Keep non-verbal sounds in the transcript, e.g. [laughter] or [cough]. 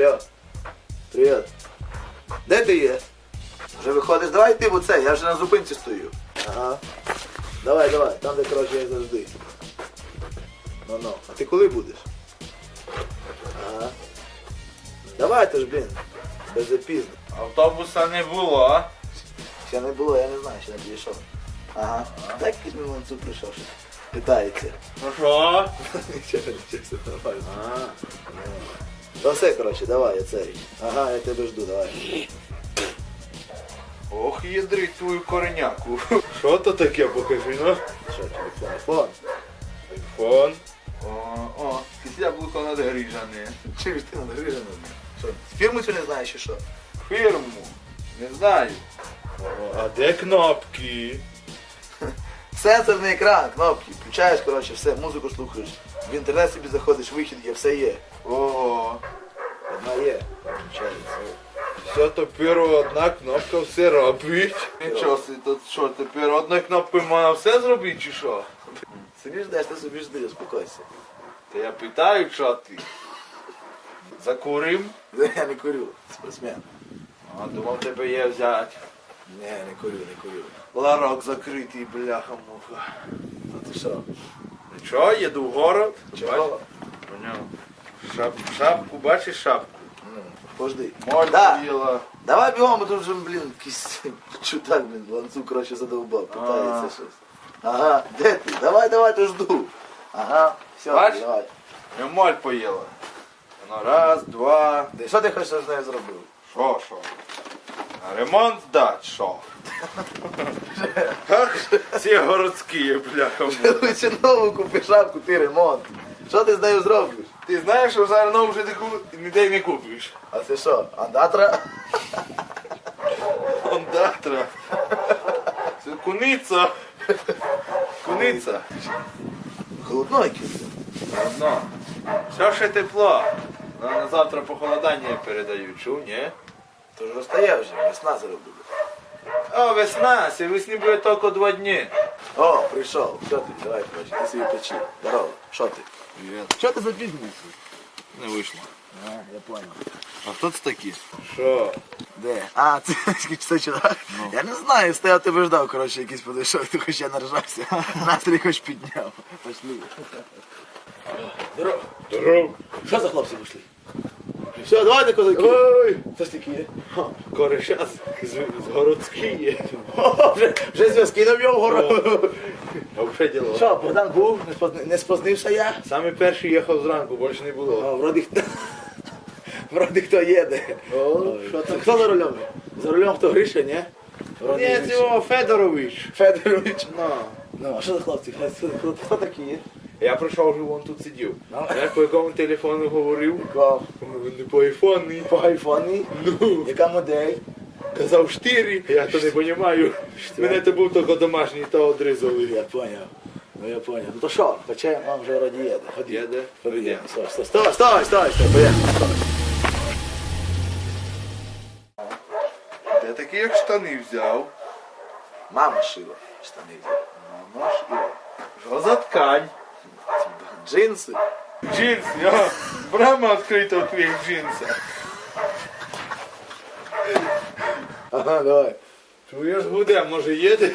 Алло. Привіт. Де ти є? Вже виходиш? Давай ти в оце, я вже на зупинці стою. Ага. Давай, давай, там де коротше я завжди. Ну ну. А ти коли будеш? Ага. Давай ти ж, блін. Без запізно. Автобуса не було. Ще не було, я не знаю, ще не підійшов. Ага. Так якийсь мій ланцюг прийшов щось. Питається. Ну що? [laughs] Нічого, нічого, все нормально. Та все, коротше, давай, я цей. Ага, я тебе жду, давай. Ох, ядрить твою кореняку. [laughs] Що то таке, покажи, ну? Що, телефон? Телефон? Фон. О, о, якесь яблуко надгріжане. Чи ж ти нагрижений? Що, фірму цю не знаєш чи що? Фірму. Не знаю. А де кнопки? [laughs] Сенсорний екран, кнопки. Включаєш, коротше, все, музику слухаєш. В інтернет собі заходиш, вихід є, все є. Ого. Одна є. Включається. Все тепер одна кнопка все робить. Нічого собі, тут що, тепер одною кнопкою можна все зробити чи що? Собі ждеш, ти собі жди, успокойся. Та я питаю, що ти? Закурим? Я не курю, спортсмен. А думав тебе є взяти. Ні, не курю, не курю. Ларок закритий, бляха-муха. А ти що? Нічого, їду в город. Чого? Поняв. Шап, шапку, бачиш шапку? Пожди. Морда Да. Давай бігом, бо тут вже, блін, якийсь [laughs] чудак, блін, ланцюг, коротше, задовбав, питається щось. Ага, де ти? Давай, давай, то жду. Ага, все, Бач? давай. Моль поїла. Ну, раз, два. Де, що ти хочеш з нею зробив? Що, що? На ремонт дать, що? Ах, ці городські, бляха-муха. Лучше нову купи шапку, ти ремонт. Що ти з нею зробиш? Ти знаєш, що зараз нову вже таку ніде не купиш. А це що, андатра? Ондатра. Це куниця. Куниця. Холоднойкий. Одно. Все ще тепло. Ну, на завтра похолодання передають, чув, ні? То ж розтає вже, весна зараз буде. О, весна, ці весні буде тільки два дні. О, прийшов. Що ти? Давай, коротше, ти собі печи. Здорово. Що ти? Що ти запізнився? Не вийшло. А, я понял. А хто це такі? Що? Де? А, це це чудак? Я не знаю, стояв тебе ждав, коротше, якийсь подійшов, ти хоч я наржався. [laughs] Настрій хоч підняв. Пошли. Здорово. Здоров. Що за хлопці вийшли? Все, давайте козаки. Ой, Хто ж такі є? кореша з, з городські є. О, вже, вже зв'язки нав'яв гору. А вже діло. Що, Богдан був, не, спозни- не спознився я? Саме перший їхав зранку, більше не було. О, вроді хто. Вроді хто їде. О, що там? Хто за рулем? За рулем хто Гриша, ні? Вроді Ні, Гриша. цього Федорович. Федорович. Ну. Ну, а що за хлопці? Хто, хто, хто такі є? Я прийшов, вже вон тут сидів. Ну. Я по якому телефону говорив? Кого? Не по айфоні. По айфоні? Ну, Яка модель? Казав штирі. Я то не розумію. Мене то був тільки домашній, то одрізали. Я поняв. Ну я поняв. Ну то що, качаємо, вам вже вроді їде. Ході. Їде? Ході. Стой, стой, стой, стой, стой, стой, поїхали. такі як штани взяв? Мама шила штани. Мама ж Що за ткань? Джинси. Джинс, я. Брама відкрита в твоїх джинсах. Ага, давай. Чуєш, буде, може їде?